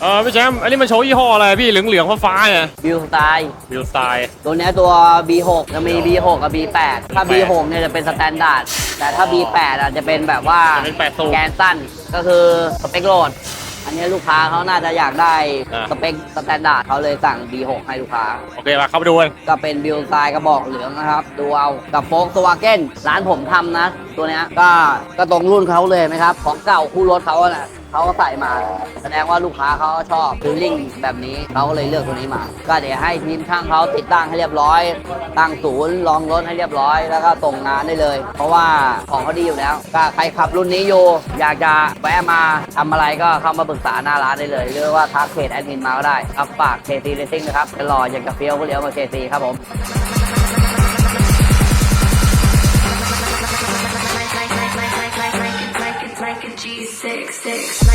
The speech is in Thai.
เออพี่แชมป์อันนี้มันโชว์ยี่ห้ออะไรพี่เหลืองเหลืองๆฟ้าๆเนี่ยบิวสไตล์วิวสไตล์ตัวเนี้ยตัว B6 จะมี B6 กับ B8 ถ้า B6 เนี่ยจะเป็นสแตนดาร์ดแต่ถ้า B8 อะจะเป็นแบบว่าจะเป็นแปดสูบแกนสั้นก็คือสเปคโหลด อันนี้ลูกค้าเขาน่าจะอยากได้อ่า สเปคสแตนดาร์ดเขาเลยสั่ง B6 ให้ลูกค้า โอเคมาเข้าไปดูกันก็เป็นบิวสไตล์กระบอกเหลืองนะครับ ดูเอากับโฟกสวาเกนร้านผมทำนะ ตัวเนี้ยก็ก็ตรงรุ่นเขาเลยไหมครับ ของเก่าคู่รถเขาอะนะเขาก็ใส่มา แสดงว่าลูกค้าเขาชอบฟิลลิ่งแบบนี้เขาก็เลยเลือกตัวนี้มา ก็เดี๋ยวให้ทีมช่างเขาติดตั้งให้เรียบร้อย ตั้งศูนย์ลองรถให้เรียบร้อย แล้วก็ส่งงานได้เลย เพราะว่าของเขาดีอยู่แล้ว ก็ใครขับรุ่นนี้อยู่อยากจะแวะมาทำอะไรก็เข้ามาปรึกษาหน้าร้านได้เลย หรือว่าทักเพจแอดมินมาก็ได้ครับฝากเคซีเรซิ่งนะครับจะรออย่างกับเฟี้ยวก็เลี้ยวมาเคซีครับผม like a G6, 6.